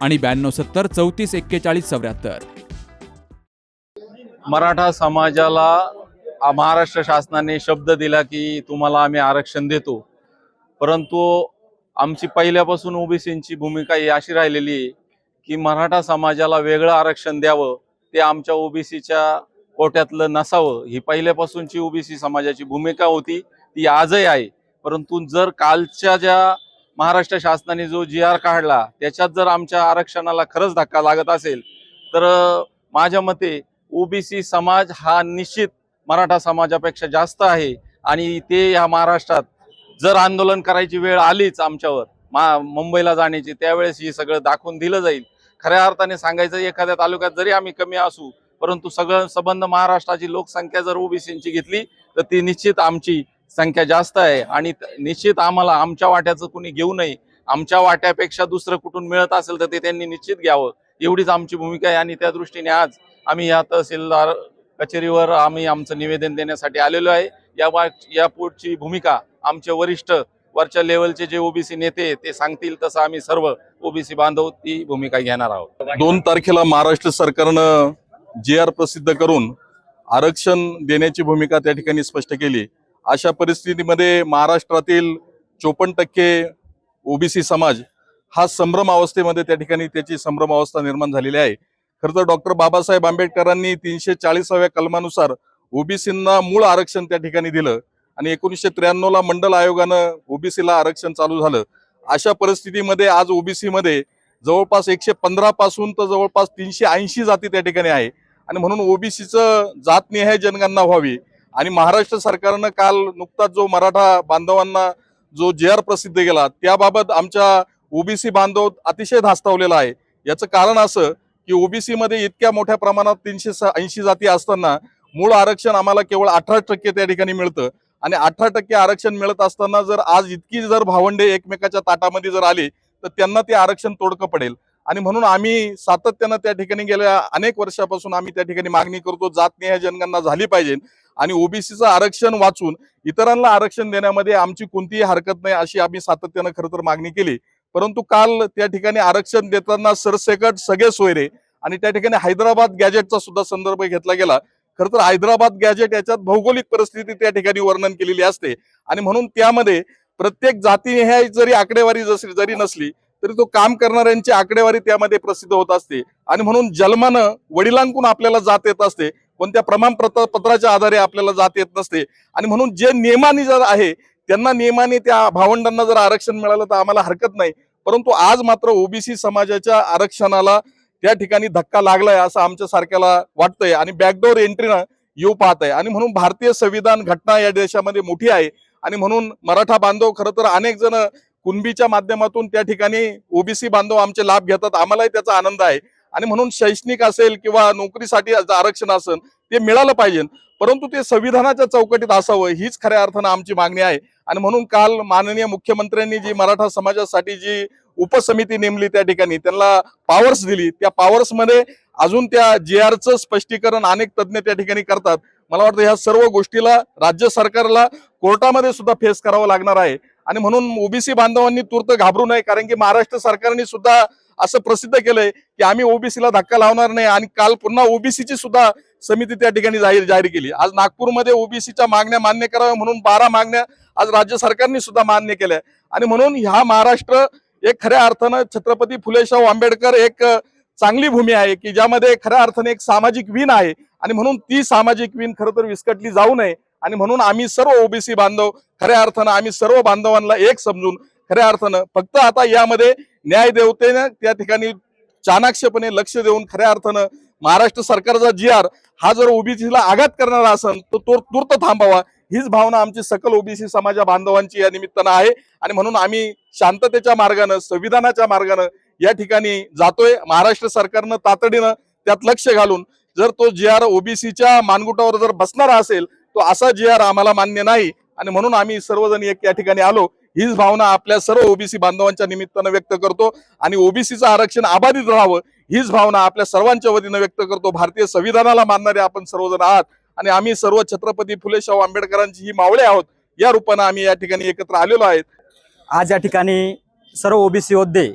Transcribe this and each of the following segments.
आणि ब्याण्णव सत्तर चौतीस एक्केचाळीस चौऱ्याहत्तर. मराठा समाजाला महाराष्ट्र शासनाने शब्द दिला की तुम्हाला आम्ही आरक्षण देतो. परंतु आमची पहिल्यापासून ओबीसींची भूमिका ही अशी राहिलेली आहे की मराठा समाजाला वेगळं आरक्षण द्यावं ते आमच्या ओबीसीच्या कोट्यातलं नसावं. ही पहिल्यापासूनची ओबीसी समाजाची भूमिका होती ती आजही आहे. परंतु जर कालच्या ज्या महाराष्ट्र शासनाने जो जी आर काढला त्याच्यात जर आमच्या आरक्षणाला खरंच धक्का लागत असेल तर माझ्या मते ओबीसी समाज हा निश्चित मराठा समाजापेक्षा जास्त आहे. आणि ते या महाराष्ट्रात जर आंदोलन करायची वेळ आलीच आमच्यावर मा मुंबईला जाण्याची त्यावेळेस हे सगळं दाखवून दिलं जाईल. खऱ्या अर्थाने सांगायचं एखाद्या तालुक्यात जरी आम्ही कमी असू परंतु सगळं संबंध महाराष्ट्राची लोकसंख्या जर ओबीसींची घेतली तर ती निश्चित आमची संख्या जास्त आहे आणि निश्चित आम्हाला आमच्या वाट्याचं कुणी घेऊ नये आमच्या वाट्यापेक्षा दुसरं कुठून मिळत असेल तर ते त्यांनी निश्चित घ्यावं. एवढीच आमची भूमिका आहे आणि त्या दृष्टीने आज आम्ही या तहसीलदार कचेरीवर आम्ही आमचं निवेदन देण्यासाठी आलेलो आहे. या वा- या भूमिका आमचे वरिष्ठ वरच्या लेवलचे जे ओबीसी नेते ते सांगतील तसं आम्ही सर्व ओबीसी बांधव ती भूमिका घेणार आहोत. दोन तारखेला महाराष्ट्र सरकारनं जे आर प्रसिद्ध करून आरक्षण देण्याची भूमिका त्या ठिकाणी स्पष्ट केली. अशा परिस्थितीमध्ये महाराष्ट्रातील चोपन्न टक्के ओबीसी समाज हा संभ्रम अवस्थेमध्ये त्या ठिकाणी त्याची संभ्रम अवस्था निर्माण झालेली आहे. खरं तर डॉक्टर बाबासाहेब आंबेडकरांनी तीनशे चाळीसाव्या कलमानुसार ओबीसींना मूळ आरक्षण त्या ठिकाणी दिलं आणि एकोणीसशे त्र्याण्णवला मंडल आयोगानं ओबीसीला आरक्षण चालू झालं. अशा परिस्थितीमध्ये आज ओबीसीमध्ये जवळपास एकशे पंधरा पासून तर जवळपास तीनशे ऐंशी जाती त्या ठिकाणी आहे. आणि म्हणून ओबीसीचं जातनिहाय जनगणना व्हावी आणि महाराष्ट्र सरकारनं काल नुकताच जो मराठा बांधवांना जो जे आर प्रसिद्ध केला त्याबाबत आमच्या ओबीसी बांधव अतिशय धास्तावलेला आहे. याचं कारण असं की ओबीसीमध्ये इतक्या मोठ्या प्रमाणात तीनशे ऐंशी जाती असताना मूळ आरक्षण आम्हाला केवळ अठरा टक्के त्या ठिकाणी मिळतं. आणि अठरा टक्के आरक्षण मिळत असताना जर आज इतकी जर भावंडे एकमेकाच्या ताटामध्ये जर आली तर त्यांना ते आरक्षण तोडकं पडेल. आणि म्हणून आम्ही सातत्यानं त्या ठिकाणी गेल्या अनेक वर्षापासून आम्ही त्या ठिकाणी मागणी करतो जातनिहाय जनगणना झाली पाहिजे. आणि ओबीसीचं आरक्षण वाचून इतरांना आरक्षण देण्यामध्ये आमची कोणतीही हरकत नाही अशी आम्ही सातत्यानं खरं तर मागणी केली. परंतु काल त्या ठिकाणी आरक्षण देताना सरसेकट सगळे सोयरे आणि त्या ठिकाणी हैदराबाद गॅजेटचा सुद्धा संदर्भ घेतला गेला. खरं तर हैदराबाद गॅजेट याच्यात भौगोलिक परिस्थिती त्या ठिकाणी वर्णन केलेली असते. आणि म्हणून त्यामध्ये प्रत्येक जातीनिहाय जरी आकडेवारी जशी जरी नसली तरी तो काम करणाऱ्यांची आकडेवारी त्यामध्ये प्रसिद्ध होत असते. आणि म्हणून जन्मानं वडिलांकडून आपल्याला जात येत असते. कोणत्या प्रमाणपत्र पत्राच्या आधारे आपल्याला जात येत नसते. आणि म्हणून जे नियमाने जर आहे त्यांना नियमाने त्या भावंडांना जर आरक्षण मिळालं तर आम्हाला हरकत नाही. परंतु आज मात्र ओबीसी समाजाच्या आरक्षणाला त्या ठिकाणी धक्का लागलाय असं आमच्या सारख्याला वाटतंय आणि बॅकडोर एंट्रीनं येऊ पाहत आहे आणि म्हणून भारतीय संविधान घटना या देशामध्ये मोठी आहे. आणि म्हणून मराठा बांधव खरं तर अनेक जण कुणबीच्या माध्यमातून त्या ठिकाणी ओबीसी बांधव आमचे लाभ घेतात. आम्हालाही त्याचा आनंद आहे. आणि म्हणून शैक्षणिक असेल किंवा नोकरीसाठी आरक्षण असेल ते मिळालं पाहिजे. परंतु ते संविधानाच्या चौकटीत असावं हीच खऱ्या अर्थानं आमची मागणी आहे. आणि म्हणून काल माननीय मुख्यमंत्र्यांनी जी मराठा समाजासाठी जी उपसमिती नेमली त्या ठिकाणी त्यांना पॉवर्स दिली. त्या पॉवर्समध्ये अजून त्या जे आरचं स्पष्टीकरण अनेक तज्ज्ञ त्या ठिकाणी करतात. मला वाटतं ह्या सर्व गोष्टीला राज्य सरकारला कोर्टामध्ये सुद्धा फेस करावं लागणार आहे. आणि म्हणून ओबीसी बांधवांनी तूर्त घाबरू नये कारण की महाराष्ट्र सरकारने सुद्धा असं प्रसिद्ध केलंय की आम्ही ओबीसीला धक्का लावणार नाही आणि काल पुन्हा ओबीसीची सुद्धा समिती त्या ठिकाणी जाहीर जाहीर केली. आज नागपूरमध्ये ओबीसीच्या मागण्या मान्य कराव्या म्हणून बारा मागण्या आज राज्य सरकारने सुद्धा मान्य केल्या. आणि म्हणून ह्या महाराष्ट्र एक खऱ्या अर्थानं छत्रपती फुले शाहू आंबेडकर एक चांगली भूमी आहे की ज्यामध्ये खऱ्या अर्थाने एक सामाजिक विण आहे. आणि म्हणून ती सामाजिक विण खरं तर विस्कटली जाऊ नये. आणि म्हणून आम्ही सर्व ओबीसी बांधव खऱ्या अर्थानं आम्ही सर्व बांधवांना एक समजून खऱ्या अर्थानं फक्त आता यामध्ये न्याय देवतेनं त्या ठिकाणी चाणाक्षपणे लक्ष देऊन खऱ्या अर्थानं महाराष्ट्र सरकारचा जी आर हा जर ओबीसीला आघात करणारा असेल तर तो तूर्त थांबावा. हीच भावना आमची सकल ओबीसी समाजा बांधवांची या निमित्तानं आहे. आणि म्हणून आम्ही शांततेच्या मार्गानं संविधानाच्या मार्गानं या ठिकाणी जातोय. महाराष्ट्र सरकारनं तातडीनं त्यात लक्ष घालून जर तो जी आर ओबीसीच्या मानगुटावर जर बसणारा असेल तो असा जी आर आम्हाला मान्य नाही. आणि म्हणून आम्ही सर्वजण एक या ठिकाणी आलो. हीच भावना आपल्या सर्व ओबीसी बांधवांच्या निमित्तानं व्यक्त करतो. आणि ओबीसीचं आरक्षण अबाधित राहावं हीच भावना आपल्या सर्वांच्या वतीनं व्यक्त करतो. भारतीय संविधानाला मानणारे आपण सर्वजण आहात. आणि आम्ही सर्व छत्रपती फुले शाहू आंबेडकरांची ही मावळे आहोत. या रूपानं आम्ही या ठिकाणी एकत्र आलेलो आहेत. आज या ठिकाणी सर्व ओबीसी योद्धे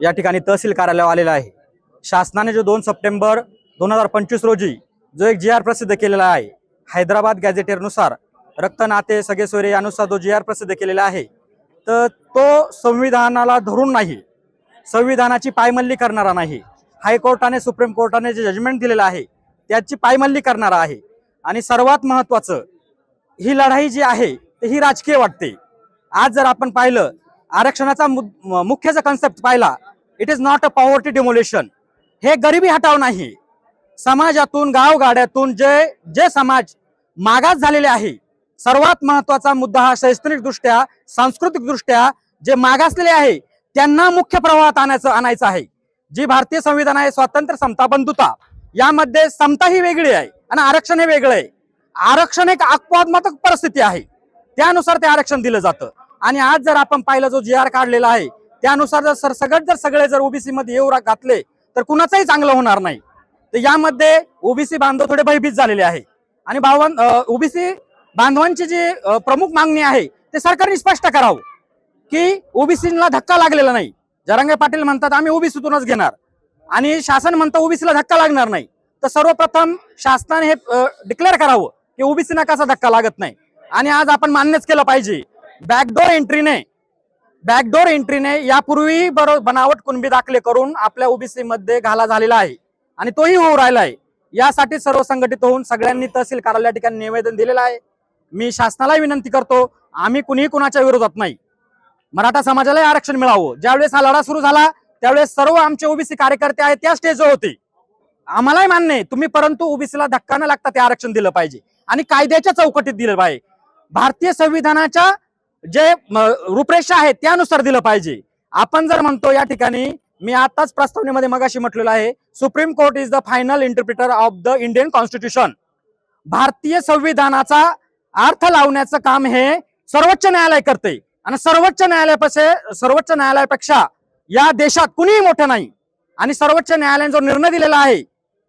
या ठिकाणी तहसील कार्यालयावर आलेला आहे. शासनाने जो दोन सप्टेंबर दोन हजार पंचवीस रोजी जो एक जी आर प्रसिद्ध केलेला आहे हैदराबाद गॅझेटेरनुसार रक्त नाते सगळे सोयरे यानुसार जो जी आर प्रसिद्ध केलेला आहे तर तो संविधानाला धरून नाही संविधानाची पायमल्ली करणारा नाही. हायकोर्टाने सुप्रीम कोर्टाने जे जजमेंट दिलेलं आहे त्याची पायमल्ली करणारा आहे. आणि सर्वात महत्त्वाचं ही लढाई जी आहे ते ही राजकीय वाटते. आज जर आपण पाहिलं आरक्षणाचा मु- मुख्य जर कन्सेप्ट पाहिला it is not a poverty demolition हे गरिबी हटाव नाही. समाजातून गावगाड्यातून जे जे समाज मागास झालेले आहे सर्वात महत्त्वाचा मुद्दा हा शैक्षणिक दृष्ट्या सांस्कृतिक दृष्ट्या जे मागासलेले आहे त्यांना मुख्य प्रवाहात आणायचं आणायचं आहे. जी भारतीय संविधान आहे स्वातंत्र्य समता बंधुता. यामध्ये समता ही वेगळी आहे आणि आरक्षण हे वेगळं आहे. आरक्षण एक अपवादात्मक परिस्थिती आहे. त्यानुसार ते आरक्षण दिलं जातं. आणि आज जर आपण पाहिलं जो जी आर काढलेला आहे त्यानुसार जर सर सगळं जर सगळे जर ओबीसी मध्ये येऊ घातले तर कुणाचंही चांगलं होणार नाही. तर यामध्ये ओबीसी बांधव थोडे भयभीत झालेले आहे. आणि भावन ओबीसी बांधवांची जी प्रमुख मागणी आहे ते सरकारने स्पष्ट करावं की ओबीसीला धक्का लागलेला नाही. जरांगे पाटील म्हणतात आम्ही ओबीसीतूनच घेणार. आणि शासन म्हणतं ओबीसीला धक्का लागणार नाही. तर सर्वप्रथम शासनाने हे डिक्लेअर करावं की ओबीसीना कसा धक्का लागत नाही. आणि आज आपण मान्यच केलं पाहिजे बॅकडोर एंट्रीने बॅकडोर एंट्रीने यापूर्वी बरोबर बनावट कुणबी दाखले करून आपल्या ओबीसी मध्ये घाला झालेला आहे आणि तोही होऊ राहिला आहे. यासाठी सर्व संघटित होऊन सगळ्यांनी तहसील कार्यालया ठिकाणी निवेदन दिलेलं आहे. मी शासनाला विनंती करतो आम्ही कुणीही कुणाच्या विरोधात नाही. मराठा समाजालाही आरक्षण मिळावं. ज्यावेळेस हा लढा सुरू झाला त्यावेळेस सर्व आमचे ओबीसी कार्यकर्ते आहेत त्या स्टेजवर होते. आम्हालाही मान्य आहे तुम्ही परंतु ओबीसीला धक्का न लागता ते आरक्षण दिलं पाहिजे. आणि कायद्याच्या चौकटीत दिलं पाहिजे. भारतीय संविधानाच्या जे रूपरेषा आहेत त्यानुसार दिलं पाहिजे. आपण जर म्हणतो या ठिकाणी मी आताच प्रस्तावनेमध्ये मगाशी म्हटलेलं आहे supreme court is the final interpreter of the Indian constitution भारतीय संविधानाचा अर्थ लावण्याचं काम हे सर्वोच्च न्यायालय करते. आणि सर्वोच्च न्यायालयापेक्षा सर्वोच्च न्यायालयापेक्षा या देशात कुणीही मोठं नाही. आणि सर्वोच्च न्यायालयाने जो निर्णय दिलेला आहे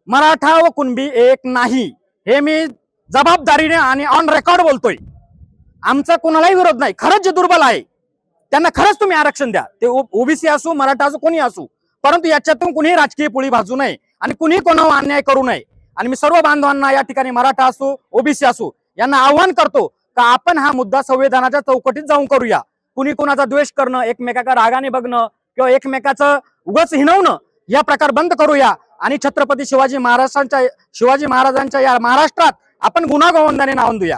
मराठा व कुणबी एक नाही. हे मी जबाबदारीने आणि ऑन रेकॉर्ड बोलतोय. आमचा कोणालाही विरोध नाही. खरंच जे दुर्बल आहे त्यांना खरंच तुम्ही आरक्षण द्या. ते ओबीसी असू मराठा असू कोणी असू. परंतु याच्यातून कुणीही राजकीय पोळी भाजू नये. आणि कुणीही कोणावर अन्याय करू नये. आणि मी सर्व बांधवांना या ठिकाणी मराठा असू ओबीसी असू यांना आव्हान करतो का आपण हा मुद्दा संविधानाच्या चौकटीत जाऊन करूया. कुणी कुणाचा द्वेष करणं एकमेकाचा रागाने बघणं किंवा एकमेकाचं उगच हिणवणं या प्रकार बंद करूया. आणि छत्रपती शिवाजी महाराजांच्या शिवाजी महाराजांच्या या महाराष्ट्रात आपण गुन्हा गोवंदाने नावंदूया